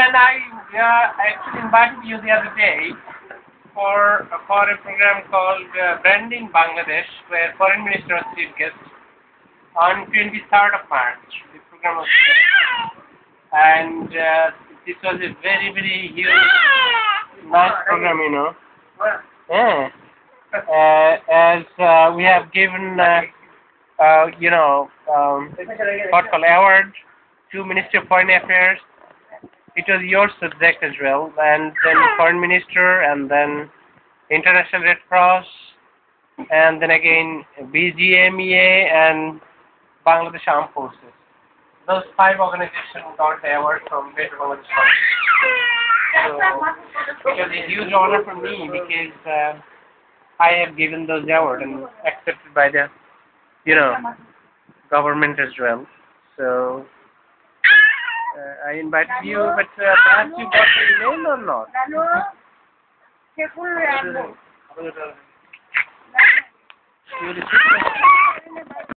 and I uh, actually invited you the other day for for a program called uh, Branding Bangladesh, where Foreign Minister was chief guest on 23rd of March. The program was, and uh, this was a very very huge, nice program, you know. Yeah. Uh, as uh, we have given, uh, uh, you know, um, what called award to Minister of Foreign Affairs. It was your subject as well, and then Foreign Minister, and then International Red Cross, and then again BGMEA and Bangladesh Armed Forces. Those five organizations got the award from Greater Bangladesh. So it was a huge honor for me because uh, I have given those awards and accepted by the, you know, government as well. So I invited you, but uh, perhaps you got the email or not? You received it?